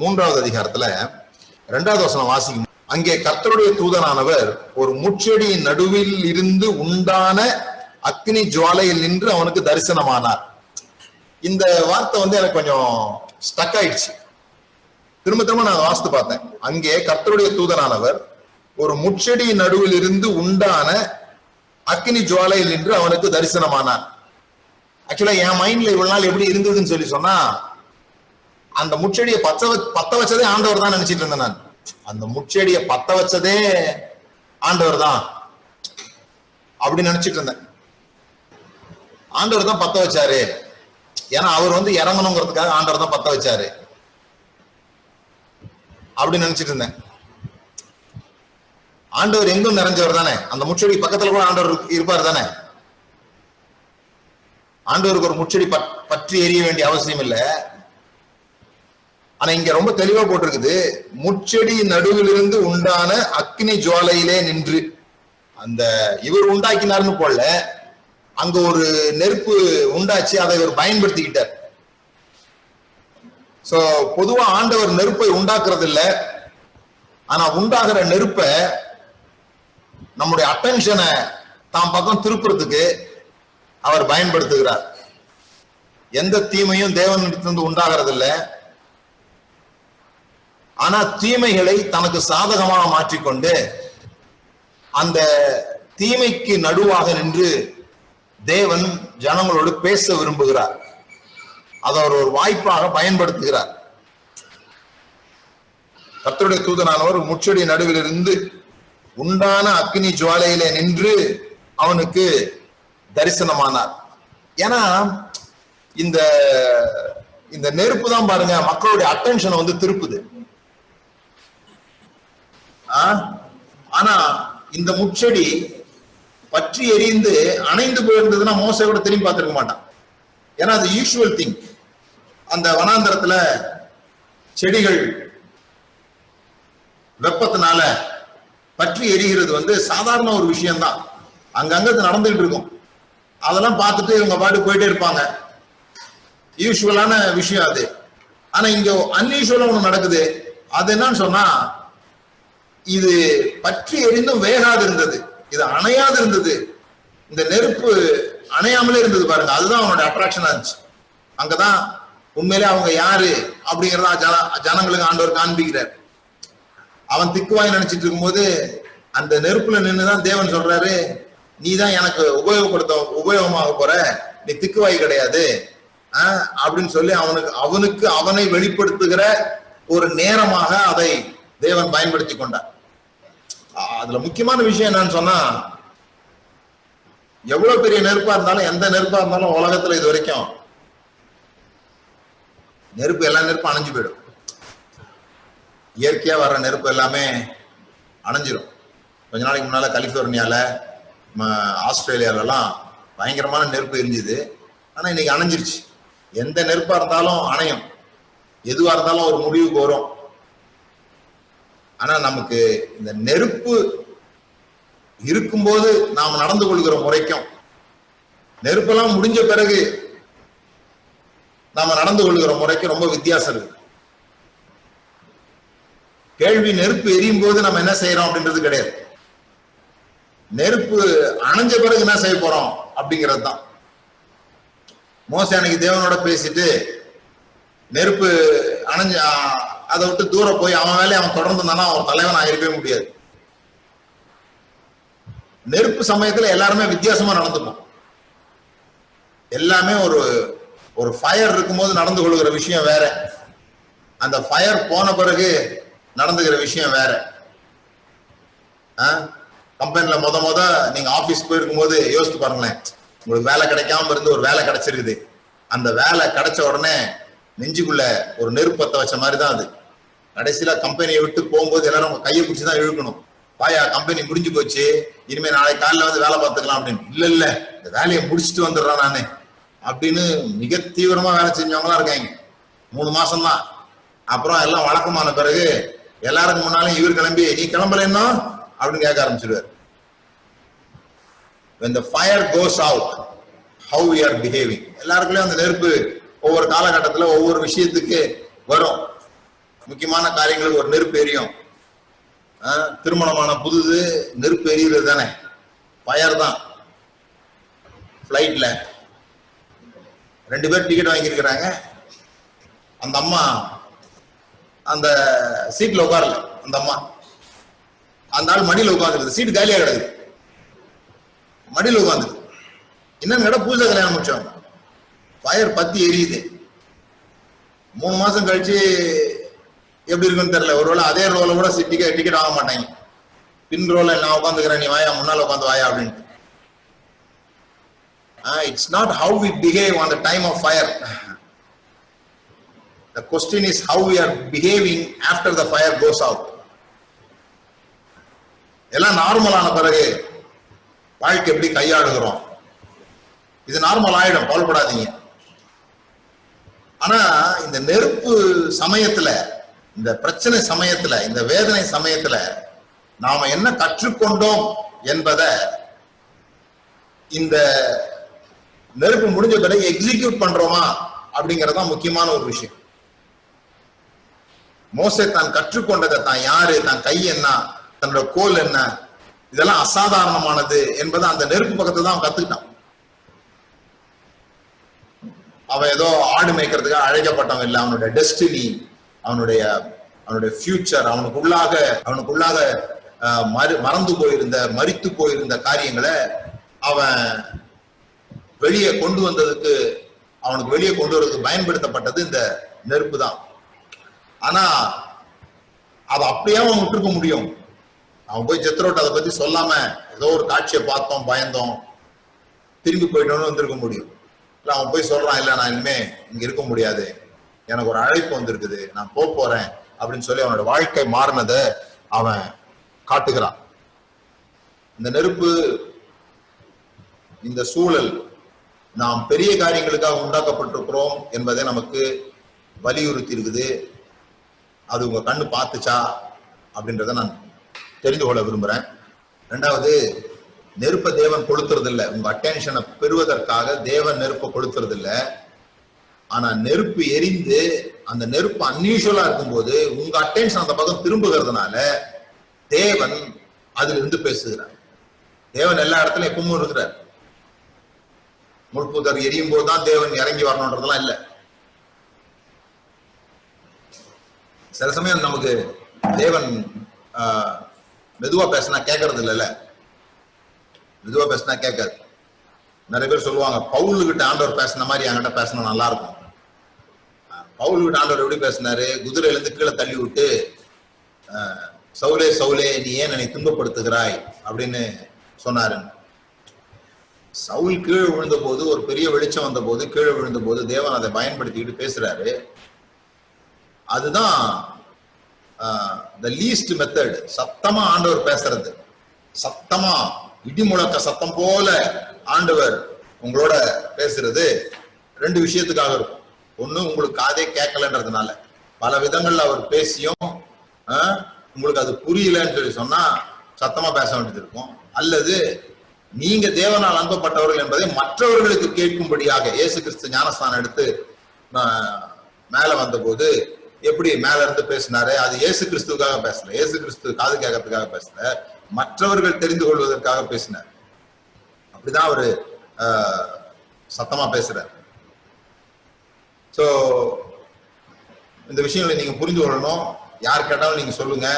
மூன்றாவது அதிகாரத்துல ரெண்டாவது வசனம் வாசிக்கும். அங்கே கர்த்தருடைய தூதனானவர் ஒரு முச்செடியின் நடுவில் இருந்து உண்டான அக்னி ஜுவாலையில் நின்று அவனுக்கு தரிசனமானார். இந்த வார்த்தை வந்து எனக்கு கொஞ்சம் ஸ்டக் ஆயிடுச்சு. திரும்ப திரும்ப நான் வாசித்து பார்த்தேன். அங்கே கர்த்தருடைய தூதனானவர் ஒரு முச்செடி நடுவில் இருந்து உண்டான அக்னி ஜுவாலையில் நின்று அவனுக்கு தரிசனமானார். ஆக்சுவலா என் மைண்ட்ல இவ்வளவு நாள் எப்படி இருந்ததுன்னு சொல்லி சொன்னா அந்த முச்செடியை பத்த பத்த வச்சதே ஆண்டவர் தான் நினைச்சிட்டு இருந்தேன் நான். அந்த முச்செடியை பத்த வச்சதே ஆண்டவர் தான் அப்படி நினைச்சிட்டு இருந்தேன். ஆண்டவர் தான் பத்த வச்சாரு. ஏன்னா அவர் வந்து இறங்கணுங்கிறதுக்காக ஆண்டவர் தான் பத்த வச்சாரு. அப்படி நினைச்சிட்டு இருந்தேன். ஆண்டவர் எங்கும் நிறைஞ்சவர் தானே. அந்த முச்செடி பக்கத்துல கூட ஆண்டவர் இருப்பார் தானே. ஆண்டவருக்கு ஒரு முச்செடி பட்- பற்றி எரிய வேண்டிய அவசியம் இல்லை. ஆனா இங்க ரொம்ப தெளிவா போட்டிருக்குது. முச்செடி நடுவிலிருந்து உண்டான அக்னி ஜுவாலையிலே நின்று அந்த இவர் உண்டாக்கினார்னு போல அங்க ஒரு நெருப்பு உண்டாச்சு அதை இவர் பயன்படுத்திக்கிட்டார். சோ பொதுவா ஆண்டவர் நெருப்பை உண்டாக்குறது இல்ல ஆனா உண்டாகிற நெருப்பை நம்முடைய அட்டென்ஷனை தாம் பக்கம் திருப்புறதுக்கு அவர் பயன்படுத்துகிறார். எந்த தீமையும் தேவனிடத்திலிருந்து உண்டாகிறது இல்லை ஆனா தீமைகளை தனக்கு சாதகமாக மாற்றிக்கொண்டு அந்த தீமைக்கு நடுவாக நின்று தேவன் ஜனங்களோடு பேச விரும்புகிறார். அதை அவர் ஒரு வாய்ப்பாக பயன்படுத்துகிறார். கத்தருடைய தூதனானவர் முச்சடி நடுவில் இருந்து உண்டான அக்னி ஜுவாலையில நின்று அவனுக்கு தரிசனமானார். ஏன்னா இந்த இந்த நெருப்பு தான் பாருங்க மக்களுடைய அட்டென்ஷனை வந்து திருப்புது. ஆனா இந்த முச்செடி பற்றி எரிந்து அணைந்து போயிருந்ததுன்னா மோசை கூட திரும்பி பார்த்துருக்க மாட்டான். ஏன்னா அது யூஷுவல் திங் அந்த வனாந்தரத்துல செடிகள் வெப்பத்தினால பற்றி எரிகிறது வந்து சாதாரண ஒரு விஷயம்தான். அங்கங்க அது நடந்துகிட்டு இருக்கும் அதெல்லாம் பார்த்துட்டு இவங்க பாட்டு போயிட்டே இருப்பாங்க. யூஸ்வலான விஷயம் அது. ஆனா இங்க அன்யூஷுவலா ஒண்ணு நடக்குது. அது என்னன்னு சொன்னா இது பற்றி எரிந்தும் வேகாது இருந்தது. இது அணையாது இருந்தது. இந்த நெருப்பு அணையாமலே இருந்தது பாருங்க. அதுதான் அவனோட அட்ராக்ஷனா இருந்துச்சு. அங்கதான் உண்மையிலே அவங்க யாரு அப்படிங்கறத ஜன ஜனங்களுக்கு ஆண்டவர் காண்பிக்கிறார். அவன் திக்குவாய் நினைச்சிட்டு இருக்கும்போது அந்த நெருப்புல நின்றுதான் தேவன் சொல்றாரு நீ தான் எனக்கு உபயோகப்படுத்த உபயோகமாக போற. நீ திக்குவாய் கிடையாது. அப்படின்னு சொல்லி அவனுக்கு அவனுக்கு அவனை வெளிப்படுத்துகிற ஒரு நேரமாக அதை தேவன் பயன்படுத்தி கொண்டார். அதுல முக்கியமான விஷயம் என்னன்னு சொன்னா எவ்வளவு பெரிய நெருப்பா இருந்தாலும் எந்த நெருப்பா இருந்தாலும் உலகத்துல இது வரைக்கும் நெருப்பு எல்லா நெருப்பும் அணைஞ்சு போயிடும். இயற்கையா வர்ற நெருப்பு எல்லாமே அணைஞ்சிரும். கொஞ்ச நாளைக்கு முன்னால கலிபோர்னியால ம, ஆஸ்திரேலியாலலாம் பயங்கரமான நெருப்பு எரிஞ்சுது ஆனா இன்னைக்கு அணைஞ்சிருச்சு. எந்த நெருப்பா இருந்தாலும் அணையும். எதுவா இருந்தாலும் ஒரு முடிவுக்கு வரும். ஆனா நமக்கு இந்த நெருப்பு இருக்கும்போது நாம் நடந்து கொள்கிற முறைக்கும் நெருப்பெல்லாம் முடிஞ்ச பிறகு நாம நடந்து கொள்கிற முறைக்கும் ரொம்ப வித்தியாசம் இருக்கு. கேள்வி நெருப்பு எரியும் போது நம்ம என்ன செய்யறோம் அப்படின்றது கிடையாது. நெருப்பு அணைஞ்ச பிறகு என்ன செய்ய போறோம் அப்படிங்கிறது தான். மோச அன்னைக்கு தேவனோட பேசிட்டு நெருப்பு அணைஞ்ச அதை விட்டு தூரம் போய் அவன் வேலையை அவன் தொடர்ந்து இருந்தானா அவன் தலைவன் ஆகிருக்கவே முடியாது. நெருப்பு சமயத்துல எல்லாருமே வித்தியாசமா நடந்துக்கும் எல்லாமே ஒரு ஒரு ஃபயர் இருக்கும்போது நடந்து கொள்கிற விஷயம் வேற. அந்த ஃபயர் போன பிறகு நடந்துக்கிற விஷயம் வேற. கம்பெனில மொத மொத நீங்க ஆபீஸ் போயிருக்கும் போது யோசித்து பாருங்களேன். உங்களுக்கு வேலை கிடைக்காம இருந்து ஒரு வேலை கிடைச்சிருக்குது. அந்த வேலை கிடைச்ச உடனே நெஞ்சுக்குள்ள ஒரு நெருப்பத்தை வச்ச மாதிரி தான் அது. கடைசியில கம்பெனியை விட்டு போகும்போது எல்லாரும் உங்க கையை பிடிச்சி தான் இழுக்கணும். பாயா கம்பெனி முடிஞ்சு போச்சு. இனிமே நாளைக்கு காலையில வந்து வேலை பார்த்துக்கலாம் அப்படின்னு. இல்ல இல்ல இந்த வேலையை முடிச்சுட்டு வந்துடுறேன் நானு. அப்படின்னு மிக தீவிரமா வேலை செஞ்சவங்களாம் இருக்காங்க. மூணு மாசம் தான் அப்புறம் எல்லாம் வழக்கமான பிறகு எல்லாருக்கும் முன்னாலும் இவர் கிளம்பி நீ கிளம்பலன்னா அப்படின்னு கேட்க ஆரம்பிச்சிருவாரு. When the fire goes out how we are behaving. எல்லாருக்குள்ளயும் அந்த நெருப்பு ஒவ்வொரு காலகட்டத்தில் ஒவ்வொரு விஷயத்துக்கு வரும். முக்கியமான காரியங்களுக்கு ஒரு நெருப்பு எரியும். திருமணமான புதுது நெருப்பு எரியுறது தானே? ஃபயர் தான். ஃப்ளைட்ல ரெண்டு பேர் டிக்கெட் வாங்கியிருக்கிறாங்க. அந்த அம்மா அந்த சீட்ல உட்காரல. அந்த அம்மா. அந்த ஆள் மடியில உட்காந்துருது சீட் காலியாக கிடக்குது. மடியில உட்காந்துருது என்னன்னு கேட்டா பூஜை கல்யாணம் முடிச்சவங்க ஃபயர் பத்தி எரியுது. மூணு மாசம் கழிச்சு எப்படி இருக்குன்னு தெரியல. ஒருவேளை அதே ரோல கூட டிக்கெட் டிக்கெட் வாங்க மாட்டாங்க. பின் ரோல நான் உட்காந்துக்கிறேன் நீ வாயா முன்னால உட்காந்து வாயா அப்படின்ட்டு. It's not how we behave on the time of fire the question is how we are behaving after the fire goes out எல்லாம் நார்மலான பிறகு வாழ்க்கை எப்படி கையாளுகிறோம்? இது நார்மல் ஆயிடும் கவலைப்படாதீங்க. ஆனா இந்த நெருப்பு சமயத்துல இந்த பிரச்சனை சமயத்துல இந்த வேதனை சமயத்துல நாம என்ன கற்றுக்கொண்டோம் என்பத இந்த நெருப்பு முடிஞ்ச பிறகு எக்ஸிக்யூட் பண்றோமா அப்படிங்கறத முக்கியமான ஒரு விஷயம். மோசை தான் கற்றுக்கொண்டதை தான் யாரு தான் கை என்ன தன்னோட கோல் என்ன இதெல்லாம் அசாதாரணமானது என்பதை அந்த நெருப்பு பக்கத்துல தான் அவன் கத்துக்கிட்டான். அவன் ஏதோ ஆடு மேய்க்கிறதுக்காக அழைக்கப்பட்டவன் இல்லை அவனுடைய டெஸ்டினி அவனுடைய அவனுடைய ஃபியூச்சர் அவனுக்குள்ளாக அவனுக்குள்ளாக அஹ், மறு மறந்து போயிருந்த மறித்து போயிருந்த காரியங்களை அவன் வெளியே கொண்டு வந்ததுக்கு அவனுக்கு வெளியே கொண்டு வரதுக்கு பயன்படுத்தப்பட்டது இந்த நெருப்பு தான். ஆனா அதை அப்படியே அவன் விட்டுருக்க முடியும். அவன் போய் ஜெத்ரோட் அதை பத்தி சொல்லாம ஏதோ ஒரு காட்சியை பார்த்தோம் பயந்தோம். திரும்பி போயிட்டோம்னு வந்திருக்க முடியும். இல்ல அவன் போய் சொல்றான் இல்ல நான் இனிமே இங்க இருக்க முடியாது. எனக்கு ஒரு அழைப்பு வந்திருக்குது. நான் போக போறேன் அப்படின்னு சொல்லி அவனோட வாழ்க்கை மாறினதை அவன் காட்டுகிறான். இந்த நெருப்பு இந்த சூழல் நாம் பெரிய காரியங்களுக்காக உண்டாக்கப்பட்டிருக்கிறோம் என்பதை நமக்கு வலியுறுத்தி இருக்குது அது உங்க கண்ணு பார்த்துச்சா அப்படின்றத நான் தெரிந்து கொள்ள விரும்புறேன். ரெண்டாவது நெருப்ப தேவன் கொளுத்துறது இல்ல உங்க அட்டென்ஷனை பெறுவதற்காக தேவன் நெருப்பை கொளுத்துறதில்ல. ஆனா நெருப்பு எரிந்து அந்த நெருப்பு அன்யூஷுவலா இருக்கும்போது உங்க அட்டென்ஷன் அந்த பக்கம் திரும்புகிறதுனால தேவன் அதுல இருந்து பேசுகிறார். தேவன் எல்லா இடத்துலயும் எப்பவும் இருக்கிறார். முழுப்புதர் எரியும் போதுதான் தேவன் இறங்கி வரணுன்றதெல்லாம் இல்ல. சில சமயம் நமக்கு தேவன் ஆஹ், மெதுவா பேசினா கேட்கறது இல்லைல்ல? மெதுவா பேசினா கேட்காது. நிறைய பேர் சொல்லுவாங்க பவுலுகிட்ட ஆண்டவர் பேசின மாதிரி என்கிட்ட பேசினா நல்லா இருக்கும். பவுல் ஆண்டவர் எப்படி பேசினாரு? குதிரையில இருந்து கீழே தள்ளி விட்டு ஆஹ், சவுலே சவுலே நீ ஏன் என்னை துன்பப்படுத்துகிறாய்? அப்படின்னு சொன்னாரு. சவுல் கீழே விழுந்த போது ஒரு பெரிய வெளிச்சம் வந்த போது கீழே விழுந்த போது தேவன் அதை பயன்படுத்திக்கிட்டு பேசுறாரு. அதுதான் த லீஸ்ட் மெத்தட் சத்தமா ஆண்டவர் பேசுறது. சத்தமா இடி முழக்க சத்தம் போல ஆண்டவர் உங்களோட பேசுறது. ரெண்டு விஷயத்துக்காக இருக்கும். ஒண்ணு உங்களுக்கு காதே கேட்கலன்றதுனால. பல விதங்கள்ல அவர் பேசியும் உங்களுக்கு அது புரியலன்னு சொல்லி சொன்னா சத்தமா பேச வேண்டியது இருக்கும். அல்லது நீங்க தேவனால் அனுப்பப்பட்டவர்கள் என்பதை மற்றவர்களுக்கு கேட்கும்படியாக இயேசு கிறிஸ்து ஞானஸ்தானம் எடுத்து மேல வந்தபோது எப்படி மேல இருந்து பேசினாரு? அது இயேசு கிறிஸ்துக்காக பேசல. இயேசு கிறிஸ்து காது கேட்கறதுக்காக பேசல. மற்றவர்கள் தெரிந்து கொள்வதற்காக பேசினார். அப்படிதான் அவரு சத்தமா பேசுறாரு. ஸோ இந்த விஷயங்களை நீங்க புரிந்து கொள்ளணும். யார் கேட்டாலும் நீங்க சொல்லுங்க.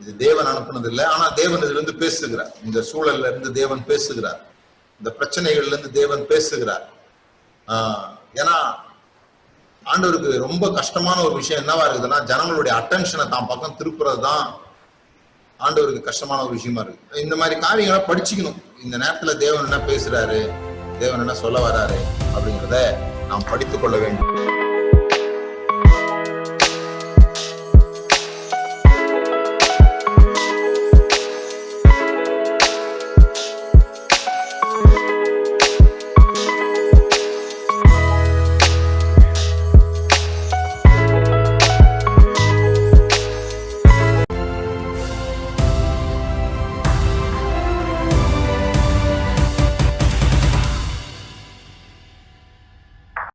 இது தேவன் அனுப்புனது இல்லை ஆனா தேவன் இதுல இருந்து பேசுகிறார். இந்த சூழல்ல இருந்து தேவன் பேசுகிறார். இந்த பிரச்சனைகள்ல இருந்து தேவன் பேசுகிறார். ஏன்னா ஆண்டவருக்கு ரொம்ப கஷ்டமான ஒரு விஷயம் என்னவா இருக்குதுன்னா ஜனங்களுடைய அட்டென்ஷனை தான் பக்கம் திருப்புறது தான் ஆண்டவருக்கு கஷ்டமான ஒரு விஷயமா இருக்கு. இந்த மாதிரி காரியங்களை படிச்சுக்கணும். இந்த நேரத்துல தேவன் என்ன பேசுறாரு? தேவன் என்ன சொல்ல வராரு? அப்படிங்கிறத நாம் படித்துக் கொள்ள வேண்டும்.